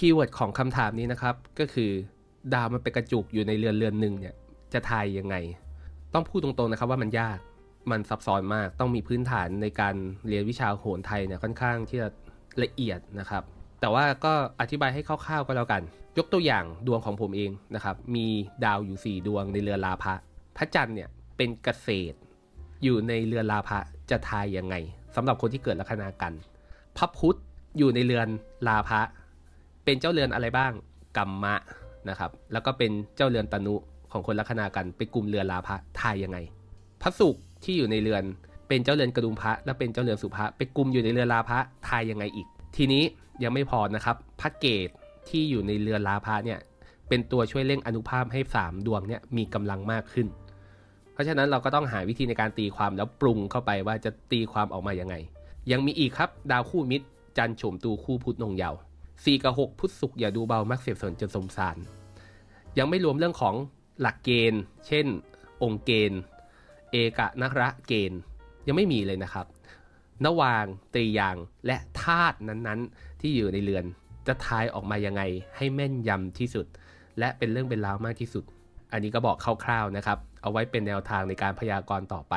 คีย์เวิร์ดของคำถามนี้นะครับ ก็คือดาวมันเป็นกระจุกอยู่ในเรือนเรือนหนึ่งเนี่ยจะทายยังไง ต้องพูดตรงๆนะครับว่ามันยากมันซับซ้อนมากต้องมีพื้นฐานในการเรียนวิชาโหราไทยเนี่ยค่อนข้างที่จะละเอียดนะครับ แต่ว่าก็อธิบายให้คร่าวๆก็แล้วกัน ยกตัวอย่างดวงของผมเองนะครับ มีดาวอยู่ 4 ดวงในเรือนลาภะพระจันทร์เนี่ยเป็นเกษตร อยู่ในเรือนลาภะจะทายยังไงสำหรับคนที่เกิดลัคนากัน พระพุธอยู่ในเรือนลาภะ เป็นเจ้าเรือนอะไรบ้างกัมมะนะครับ แล้วก็เป็นเจ้าเรือนตนุของคนลัคนากันไปกลุ่มเรือนลาภะทายยังไง พระศุกร์ที่อยู่ในเรือนเป็นเจ้าเรือนกระดุมพระและเป็นเจ้าเรือนสุภะไปกลุ่มอยู่ในเรือนลาภะทายยังไงอีก ทีนี้ยังไม่พอนะครับพระเกตที่อยู่ในเรือนลาภะเนี่ยเป็นตัวช่วยเร่งอนุภาพให้สามดวงเนี่ยมีกำลังมากขึ้น เพราะฉะนั้นเราก็ต้องหาวิธีในการตีความแล้วปรุงเข้าไปว่าจะตีความออกมายังไง ยังมีอีกครับดาวคู่มิตรจันโฉมตูคู่พุธนงเยาว์ สี่กับหกพุธสุกร์อย่าดูเบามักเสียบสนจนสมสาร ยังไม่รวมเรื่องของหลักเกณฑ์ เช่น องค์เกณฑ์ เอกะนระเกณฑ์ ยังไม่มีเลยนะครับนวางตรียางและธาตุนั้นๆ ที่อยู่ในเรือน จะทายออกมายังไงให้แม่นยำที่สุด และเป็นเรื่องเป็นราวมากที่สุด อันนี้ก็บอกคร่าวๆนะครับ เอาไว้เป็นแนวทางในการพยากรณ์ต่อไป